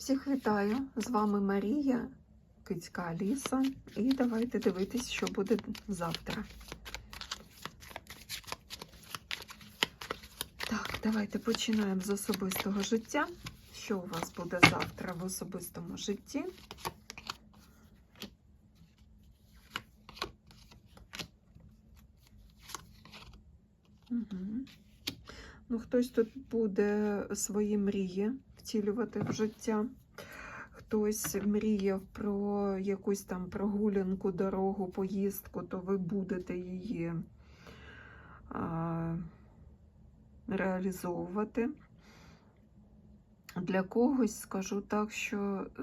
Всіх вітаю! З вами Марія, Кицька Аліса. І давайте дивитись, що буде завтра. Так, давайте починаємо з особистого життя. Що у вас буде завтра в особистому житті? Угу. Ну, хтось тут буде свої мрії втілювати в життя. Хтось мріяв про якусь там прогулянку, дорогу, поїздку, то ви будете її а, реалізовувати. Для когось скажу так, що е,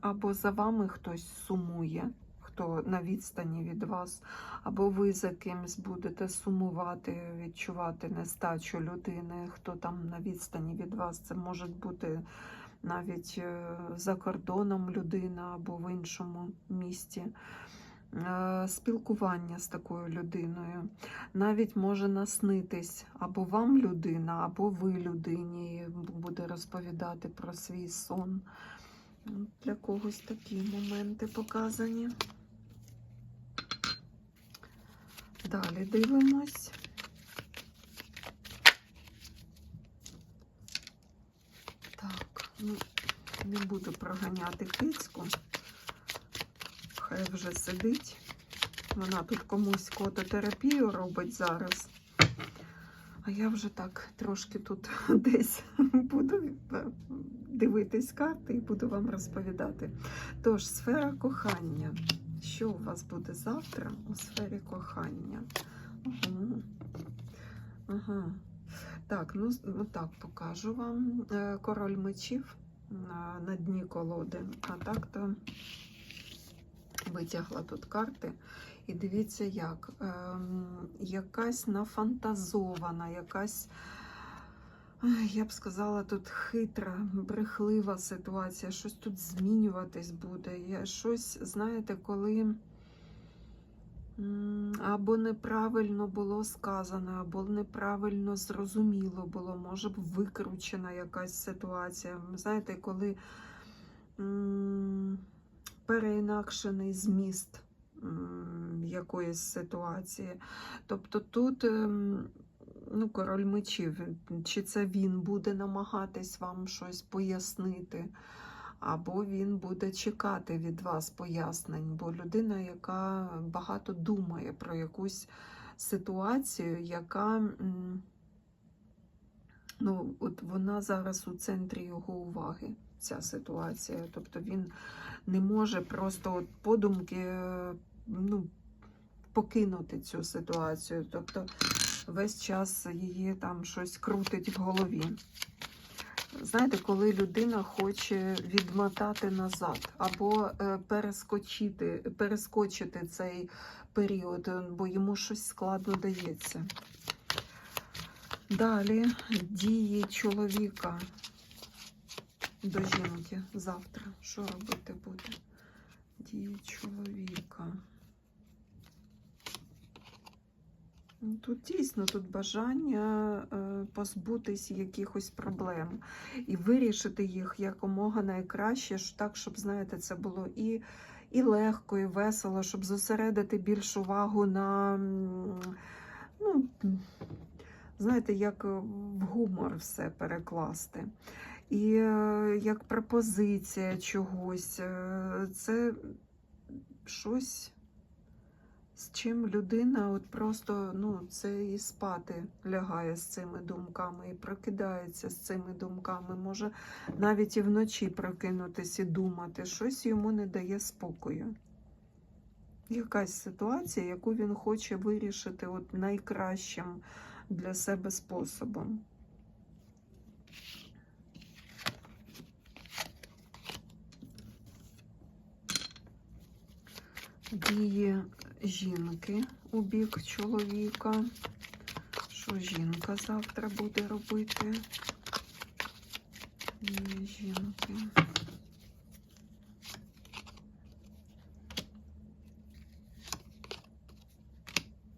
або за вами хтось сумує, хто на відстані від вас, або ви за кимсь будете сумувати, відчувати нестачу людини, хто там на відстані від вас. Це може бути навіть е, за кордоном людина або в іншому місті. Е, Спілкування з такою людиною. Навіть може наснитись або вам людина, або ви людині буде розповідати про свій сон. Для когось такі моменти показані. Далі дивимось. Так, ну, не буду проганяти кицьку. Хай вже сидить. Вона тут комусь кототерапію робить зараз. А я вже так трошки тут десь буду дивитись карти і буду вам розповідати. Тож, сфера кохання. Що у вас буде завтра у сфері кохання? Угу. Ага. Так, ну ну так покажу вам Е, король мечів на, на дні колоди. А так то витягла тут карти. І дивіться, як ем, якась нафантазована, якась, я б сказала, тут хитра, брехлива ситуація, щось тут змінюватись буде. Я щось, знаєте, коли або неправильно було сказано, або неправильно зрозуміло було, може б викручена якась ситуація. Знаєте, коли переінакшений зміст якоїсь ситуації. Тобто тут ем, ну, король мечів, чи це він буде намагатись вам щось пояснити, або він буде чекати від вас пояснень, бо людина, яка багато думає про якусь ситуацію, яка ну, от вона зараз у центрі його уваги, ця ситуація. Тобто він не може просто от подумки е, ну, покинути цю ситуацію. Тобто весь час її там щось крутить в голові. Знаєте, коли людина хоче відмотати назад або е, перескочити, перескочити цей період, бо йому щось складно дається. Далі дії чоловіка до жінки завтра. Що робити буде? Дії чоловіка. Ну, Тут дійсно тут бажання е, позбутись якихось проблем і вирішити їх якомога найкраще, так, щоб, знаєте, це було і, і легко, і весело, щоб зосередити більш увагу на, ну, знаєте, як в гумор все перекласти. І е, як пропозиція чогось, е, це щось, з чим людина от просто ну, це і спати лягає з цими думками, і прокидається з цими думками. Може навіть і вночі прокинутись і думати, щось йому не дає спокою. Якась ситуація, яку він хоче вирішити от найкращим для себе способом. Дії жінки у бік чоловіка. Що жінка завтра буде робити? Дії жінки.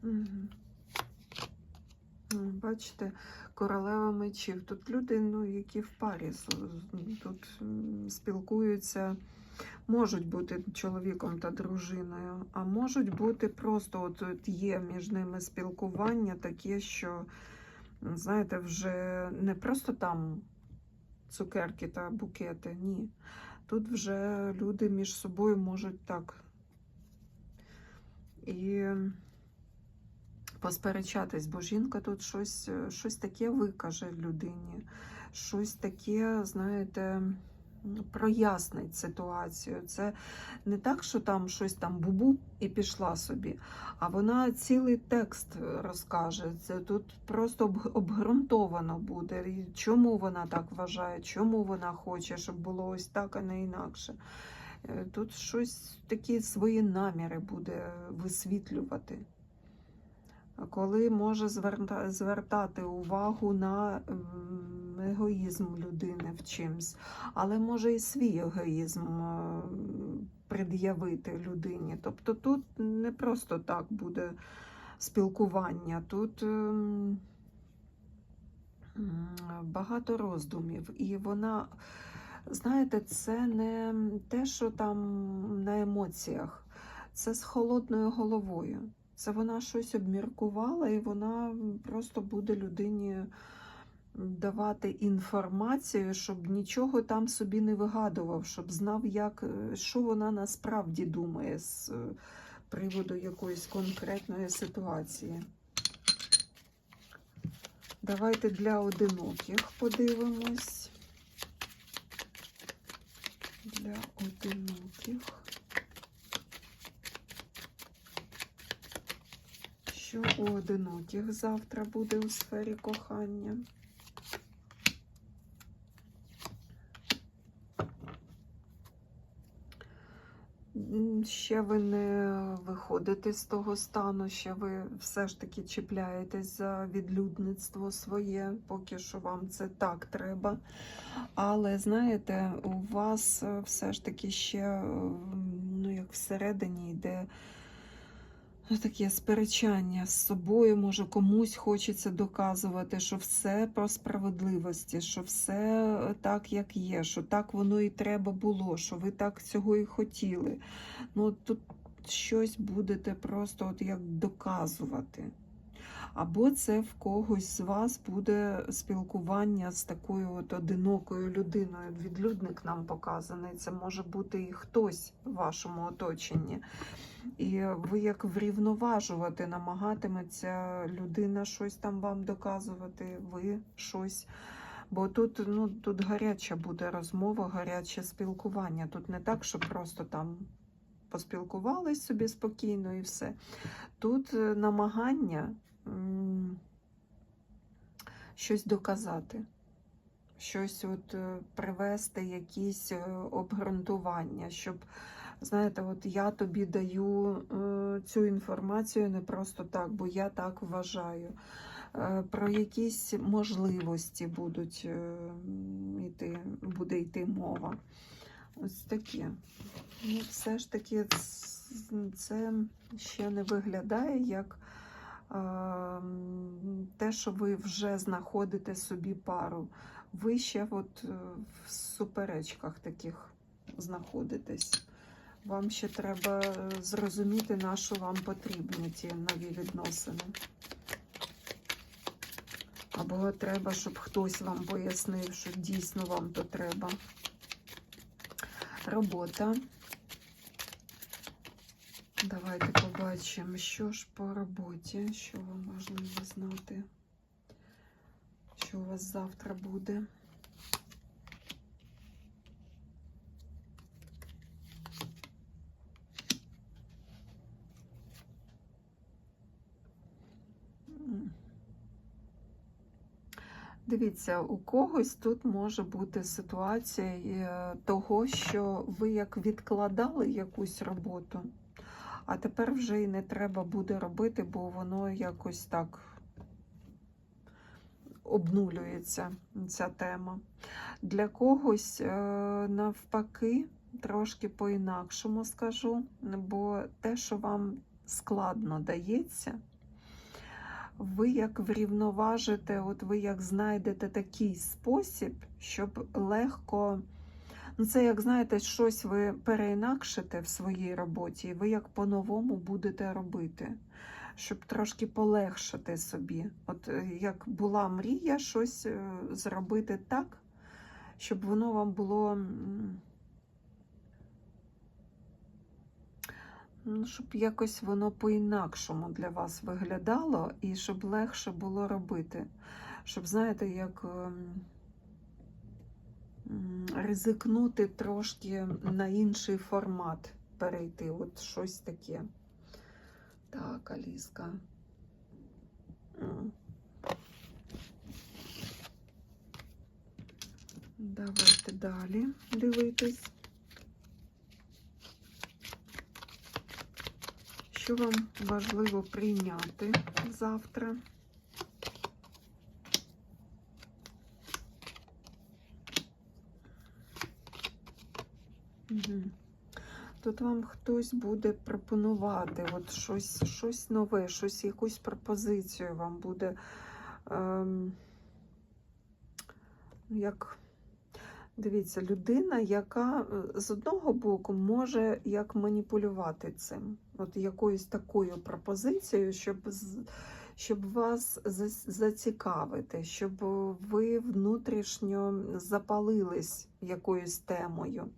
Угу. Бачите, королева мечів. Тут люди, ну, які в парі тут спілкуються, можуть бути чоловіком та дружиною, а можуть бути просто от, от є між ними спілкування таке, що, знаєте, вже не просто там цукерки та букети, ні. Тут вже люди між собою можуть так. І посперечатись, бо жінка тут щось, щось таке викаже людині, щось таке, знаєте, прояснить ситуацію. Це не так, що там щось там бубу і пішла собі, а вона цілий текст розкаже. Це тут просто обґрунтовано буде. Чому вона так вважає, чому вона хоче, щоб було ось так, а не інакше. Е, Тут щось такі свої наміри буде висвітлювати. Коли може звертати увагу на егоїзм людини в чимсь, але може і свій егоїзм е, пред'явити людині. Тобто тут не просто так буде спілкування, тут ем, багато роздумів, і вона, знаєте, це не те, що там на емоціях, це з холодною головою. Це вона щось обміркувала, і вона просто буде людині давати інформацію, щоб нічого там собі не вигадував, щоб знав, як, е, що вона насправді думає з е, приводу якоїсь конкретної ситуації. Давайте для одиноких подивимось. Для одиноких. Що у одиноких завтра буде у сфері кохання? Ще ви не виходите з того стану, ще ви все ж таки чіпляєтесь за відлюдництво своє, поки що вам це так треба. Але знаєте, у вас е, все ж таки ще, е, ну як всередині йде Таке сперечання з собою, може, комусь хочеться доказувати, що все про справедливості, що все так, як є, що так воно і треба було, що ви так цього і хотіли. Ну, тут щось будете просто от як доказувати. Або це в когось з вас буде спілкування з такою от одинокою людиною. Відлюдник нам показаний. Це може бути і хтось в вашому оточенні. І ви як врівноважувати намагатиметься людина щось там вам доказувати, ви щось. Бо тут, ну, тут гаряча буде розмова, гаряче спілкування. Тут не так, що просто там поспілкувались собі спокійно і все. Тут е, намагання щось доказати, щось от е, привести, якісь е, обґрунтування, щоб Знаєте, от я тобі даю е, цю інформацію не просто так, бо я так вважаю. Про якісь можливості будуть йти, буде йти мова. Ось таке. Ну, все ж таки, це ще не виглядає як те, що ви вже знаходите собі пару. Ви ще от е, в суперечках таких знаходитесь. Вам ще треба е, зрозуміти, на що вам потрібні ті нові відносини. Або треба, щоб хтось вам пояснив, що дійсно вам то треба. Робота. Давайте побачимо, що ж по роботі, що вам важливо знати, що у вас завтра буде. Дивіться, у когось тут може бути ситуація е, того, що ви як відкладали якусь роботу, а тепер вже і не треба буде робити, бо воно якось так обнулюється, ця тема. Для когось е, навпаки, трошки по-інакшому скажу, бо те, що вам складно дається, ви як врівноважите, от ви як знайдете такий спосіб, щоб легко. Ну, це, як знаєте, щось ви переінакшите в своїй роботі, і ви як по-новому будете робити, щоб трошки полегшити собі. От е, як була мрія, щось е, зробити так, щоб воно вам було. Ну, щоб якось воно по-інакшому для вас виглядало і щоб легше було робити. Щоб, знаєте, як ем, ризикнути трошки на інший формат перейти. От щось таке. Так, Аліска. Давайте далі дивитись. Що вам важливо прийняти завтра? Тут вам хтось буде пропонувати от щось, щось нове, щось, якусь пропозицію вам буде. Ем, як Дивіться, людина, яка е, з одного боку може як маніпулювати цим, от якоюсь такою пропозицією, щоб, щоб вас зацікавити, щоб ви внутрішньо запалились якоюсь темою.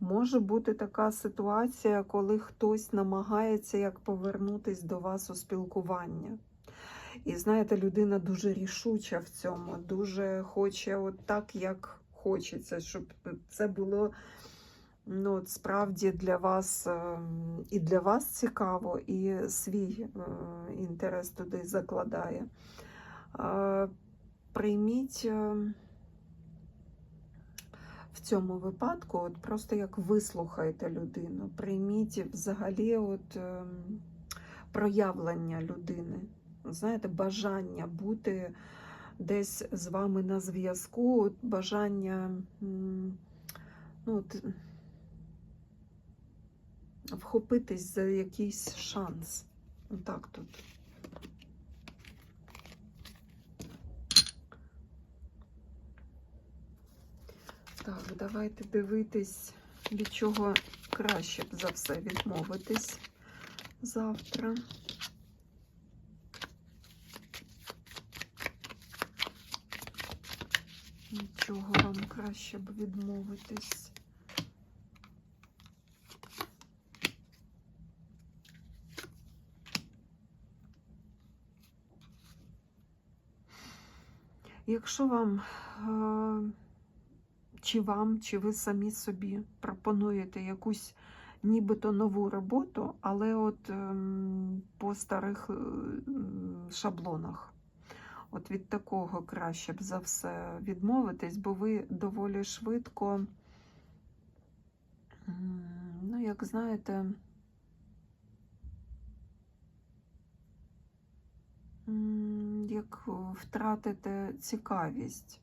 Може бути така ситуація, коли хтось намагається як повернутись до вас у спілкування. І знаєте, людина дуже рішуча в цьому, дуже хоче от так, як хочеться, щоб це було ну, от справді для вас ем, і для вас цікаво, і свій е, інтерес туди закладає. Е, Прийміть е, в цьому випадку, от просто як вислухайте людину, прийміть взагалі от, ем, проявлення людини. Знаєте, бажання бути десь з вами на зв'язку, бажання ну, от, вхопитись за якийсь шанс. Отак тут. Так, давайте дивитись, від чого краще б за все відмовитись завтра. Нічого вам краще б відмовитись. Якщо вам, е, чи вам, чи ви самі собі пропонуєте якусь нібито нову роботу, але от ем, по старих е, шаблонах. От від такого краще б за все відмовитись, бо ви доволі швидко, ну, як знаєте, як втратите цікавість,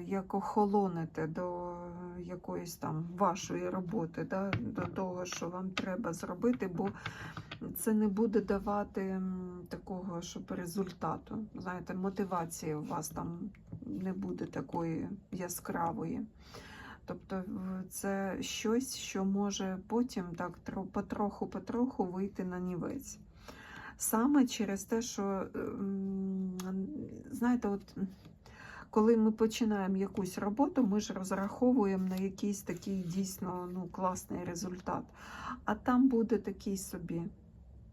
як охолоните до якоїсь там вашої роботи, да, до того, що вам треба зробити, бо це не буде давати такого, щоб результату. Знаєте, мотивації у вас там не буде такої яскравої. Тобто це щось, що може потім так потроху-потроху вийти на нівець. Саме через те, що, ем, знаєте, от коли ми починаємо якусь роботу, ми ж розраховуємо на якийсь такий дійсно ну, класний результат. А там буде такий собі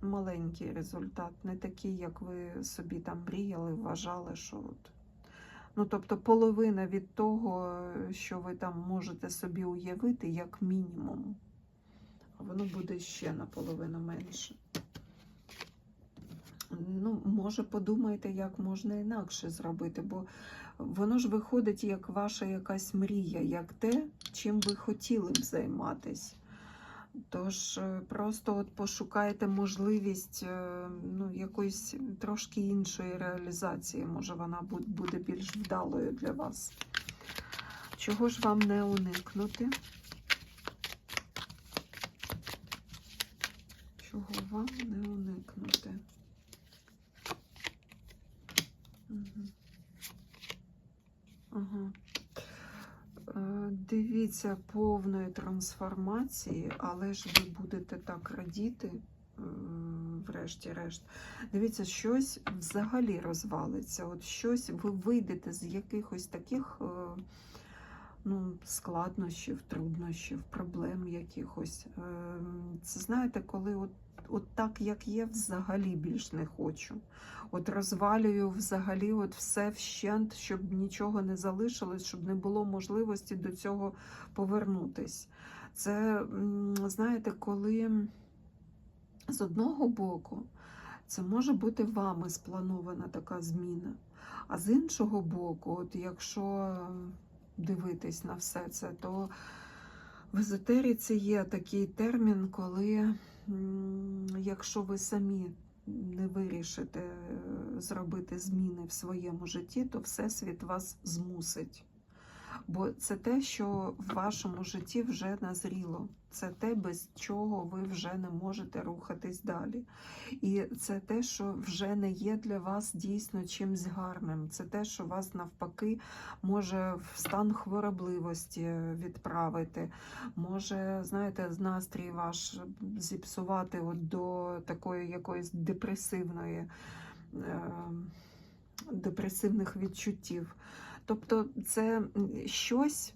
маленький результат, не такий, як ви собі там мріяли, вважали, що от. Ну, тобто половина від того, що ви там можете собі уявити, як мінімум. А воно буде ще наполовину менше. Ну, може, подумайте, як можна інакше зробити, бо воно ж виходить як ваша якась мрія, як те, чим ви хотіли б займатись. Тож е, просто от пошукайте можливість е, ну, якоїсь трошки іншої реалізації. Може, вона буде більш вдалою для вас. Чого ж вам не уникнути? Чого вам не уникнути? Дивіться повної трансформації, але ж ви будете так радіти, врешті-решт. Дивіться, щось взагалі розвалиться. От щось ви вийдете з якихось таких е, ну, складнощів, труднощів, проблем якихось. Е, Це знаєте, коли от, от так, як є, взагалі більш не хочу. От розвалюю взагалі от все вщент, щоб нічого не залишилось, щоб не було можливості до цього повернутись. Це, знаєте, коли з одного боку це може бути вами спланована така зміна, а з іншого боку, от якщо дивитись на все це, то в езотериці є такий термін, коли якщо ви самі не вирішите е, зробити зміни в своєму житті, то Всесвіт вас змусить. Бо це те, що в вашому житті вже назріло. Це те, без чого ви вже не можете рухатись далі. І це те, що вже не є для вас дійсно чимсь гарним. Це те, що вас навпаки може в стан хворобливості відправити, може, знаєте, настрій ваш зіпсувати от до такої якоїсь депресивної, е, депресивних відчуттів. Тобто це щось,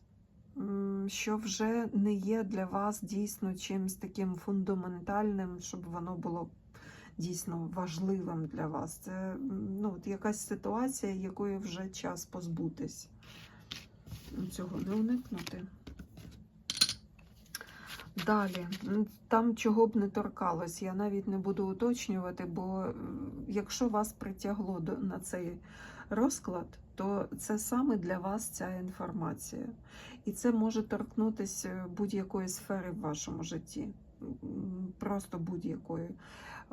що вже не є для вас дійсно чимось таким фундаментальним, щоб воно було дійсно важливим для вас. Це ну, от якась ситуація, якої вже час позбутись. Цього не уникнути. Далі, там чого б не торкалось, я навіть не буду уточнювати, бо якщо вас притягло на цей розклад, то це саме для вас ця інформація. І це може торкнутися будь-якої сфери в вашому житті, просто будь-якої.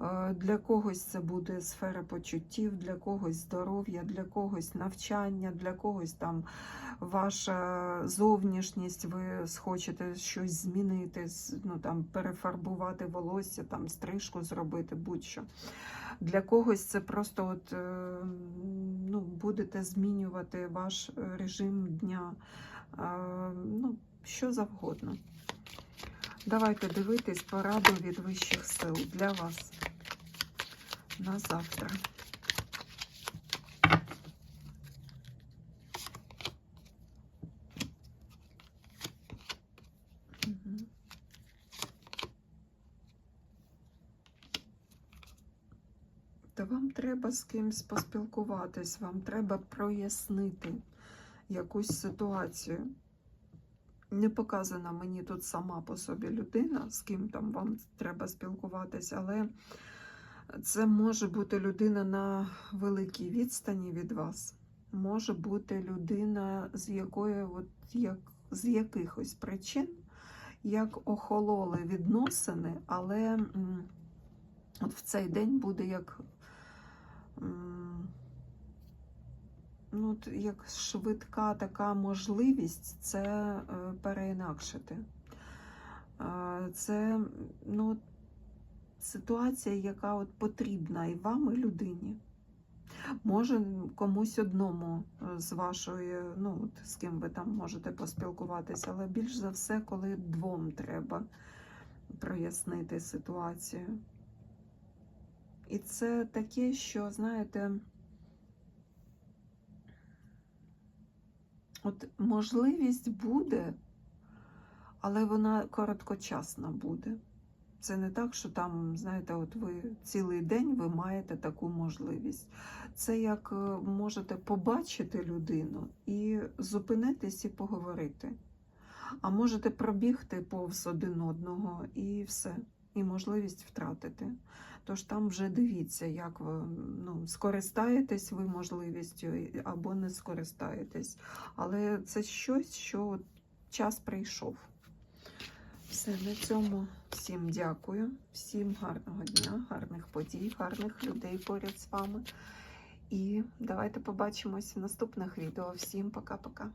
Е, Для когось це буде сфера почуттів, для когось здоров'я, для когось навчання, для когось там ваша зовнішність, ви схочете щось змінити, ну там перефарбувати волосся, там стрижку зробити, будь-що. Для когось це просто от, е, ну, будете змінювати ваш режим дня, е, ну, що завгодно. Давайте дивитись пораду від вищих сил для вас на завтра. Мгм. Вам треба з кимось поспілкуватись, вам треба прояснити якусь ситуацію. Не показана мені тут сама по собі людина, з ким там вам треба спілкуватись, але це може бути людина на великій відстані від вас. Може бути людина, з якої, от як, з якихось причин, як охололи відносини, але от в цей день буде як, ну, як швидка така можливість це е, переінакшити. Це ну, ситуація, яка от потрібна і вам, і людині. Може, комусь одному е, з вашої, ну, от, з ким ви там можете поспілкуватися, але більш за все, коли двом треба прояснити ситуацію. І це таке, що, знаєте, от можливість буде, але вона короткочасна буде. Це не так, що там, знаєте, от ви цілий день ви маєте таку можливість. Це як е, можете побачити людину і зупинитись і поговорити. А можете пробігти повз один одного і все, і можливість втратити. Тож там вже дивіться, як ви ну, скористаєтесь ви можливістю або не скористаєтесь. Але це щось, що час прийшов. Все, на цьому всім дякую, всім гарного дня, гарних подій, гарних людей поряд з вами. І давайте побачимось в наступних відео. Всім пока-пока.